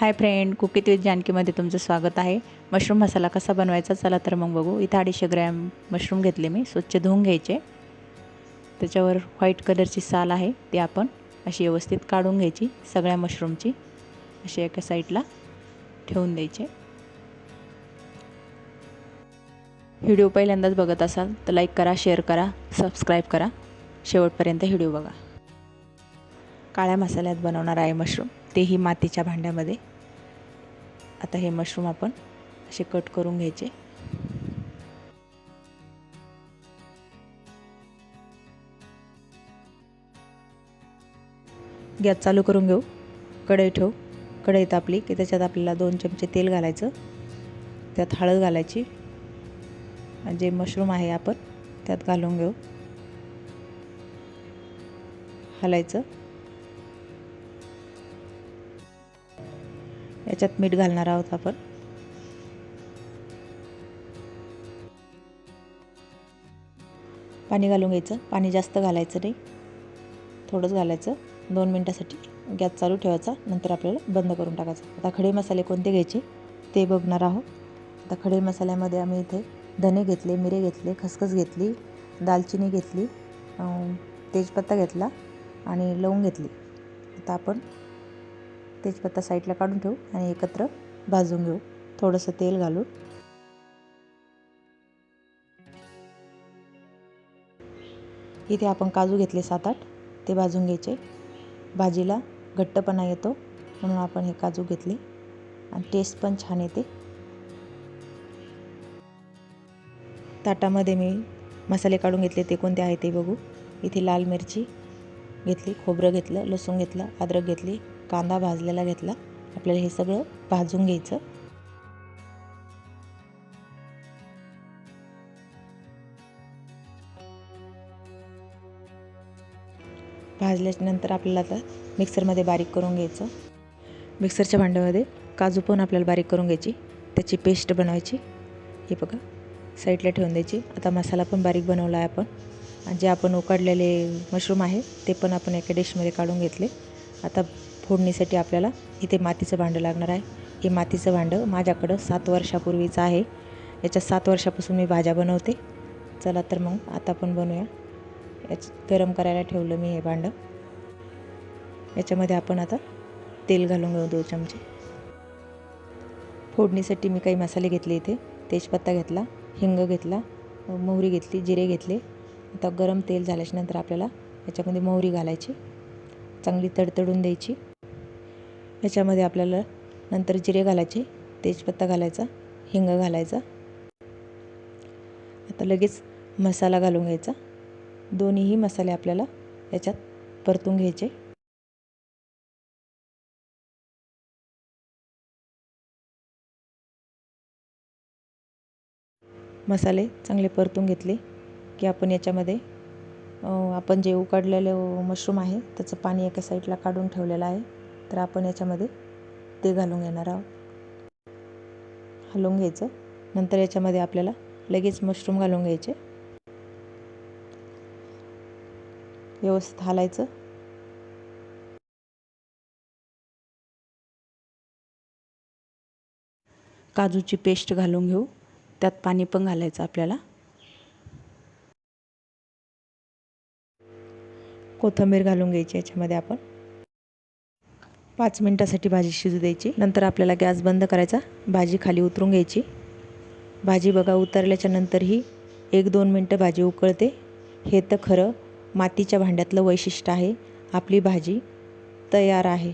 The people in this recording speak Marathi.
हाय फ्रेंड कुकीत विथ जानकीमध्ये तुमचं स्वागत आहे. मशरूम मसाला कसा बनवायचा चला तर मग बघू. इथं अडीचशे ग्रॅम मशरूम घेतले मी. स्वच्छ धुवून घ्यायचे. त्याच्यावर व्हाईट कलरची साल आहे. ती आपण अशी व्यवस्थित काढून घ्यायची. सगळ्या मशरूमची अशी एका साईडला ठेवून द्यायचे. व्हिडिओ पहिल्यांदाच बघत असाल तर लाईक करा शेअर करा सबस्क्राईब करा. शेवटपर्यंत व्हिडिओ बघा. काळ्या मसाल्यात बनवणार आहे मशरूम तेही मातीच्या भांड्यामध्ये. आता हे मशरूम आपण असे कट करून घ्यायचे. गॅस चालू करून घेऊ. कढई ठेवू. कढई तापली की त्याच्यात आपल्याला दोन चमचे तेल घालायचं. त्यात हळद घालायची. जे मशरूम आहे आपण त्यात घालून घेऊ. हलायचं. याच्यात मीठ घालणार आहोत आपण. पाणी घालून घ्यायचं. पाणी जास्त घालायचं नाही. थोडंच घालायचं. दोन मिनटासाठी गॅस चालू ठेवायचा. नंतर आपल्याला बंद करून टाकायचं. आता खडे मसाले कोणते घ्यायचे? ते बघणार आहोत. आता खडे मसाल्यामध्ये आम्ही इथे धने घेतले मिरे घेतले खसखस घेतली दालचिनी घेतली तेजपत्ता घेतला आणि लवंग घेतली. आता आपण तेजपत्ता साईडला काढून ठेवू आणि एकत्र भाजून घेऊ. थोडंसं तेल घालून. इथे आपण काजू घेतले सात आठ. ते भाजून घ्यायचे. भाजीला घट्टपणा येतो म्हणून आपण हे काजू घेतले. आणि टेस्ट पण छान येते. ताटामध्ये मी मसाले काढून घेतले. ते कोणते आहे ते बघू. इथे लाल मिरची घेतली खोबरं घेतलं लसूण घेतलं अद्रक घेतली. कांदा भाजलेला घेतला. आपल्याला हे सगळं भाजून घ्यायचं. भाजल्यानंतर आपल्याला आता मिक्सरमध्ये बारीक करून घ्यायचं. मिक्सरच्या भांड्यामध्ये काजू पण आपल्याला बारीक करून घ्यायची. त्याची पेस्ट बनवायची. हे बघा साईडला ठेवून द्यायची. आता मसाला पण बारीक बनवला आहे आपण. आणि जे आपण उकडलेले मशरूम आहे ते पण आपण एका डिशमध्ये काढून घेतले. आता फोडणीसाठी आपल्याला इथे मातीचं भांडं लागणार आहे. हे मातीचं भांडं माझ्याकडं सात वर्षापूर्वीचं आहे. याच्यात सात वर्षापासून मी भाज्या बनवते. चला तर मग आता पण बनवूया. याच गरम करायला ठेवलं मी हे भांडं. याच्यामध्ये आपण आता तेल घालून घेऊ दोन चमचे. फोडणीसाठी मी काही मसाले घेतले इथे. तेजपत्ता घेतला हिंग घेतला मोहरी घेतली जिरे घेतले. आता गरम तेल झाल्याच्यानंतर आपल्याला याच्यामध्ये मोहरी घालायची. चांगली तडतडून द्यायची. याच्यामध्ये आपल्याला नंतर जिरे घालायचे तेजपत्ता घालायचा हिंग घालायचा. आता लगेच मसाला घालून घ्यायचा. दोन्हीही मसाले आपल्याला याच्यात परतून घ्यायचे. मसाले चांगले परतून घेतले की आपण याच्यामध्ये आपण जे उकडलेले मशरूम आहे त्याचं पाणी एका साईडला काढून ठेवलेलं आहे. तर आपण याच्यामध्ये ते घालून घेणार आहोत. हलवून घ्यायचं. नंतर याच्यामध्ये आपल्याला लगेच मशरूम घालून घ्यायचे. व्यवस्थित हालायचं. काजूची पेस्ट घालून घेऊ. त्यात पाणी पण घालायचं आपल्याला. कोथिंबीर घालून घ्यायची याच्यामध्ये आपण. पाच मिनटासाठी भाजी शिजू द्यायची. नंतर आपल्याला गॅस बंद करायचा. भाजी खाली उतरून घ्यायची. भाजी बघा उतरल्याच्या नंतरही एक दोन मिनटं भाजी उकळते. हे तर खरं मातीच्या भांड्यातलं वैशिष्ट्य आहे. आपली भाजी तयार आहे.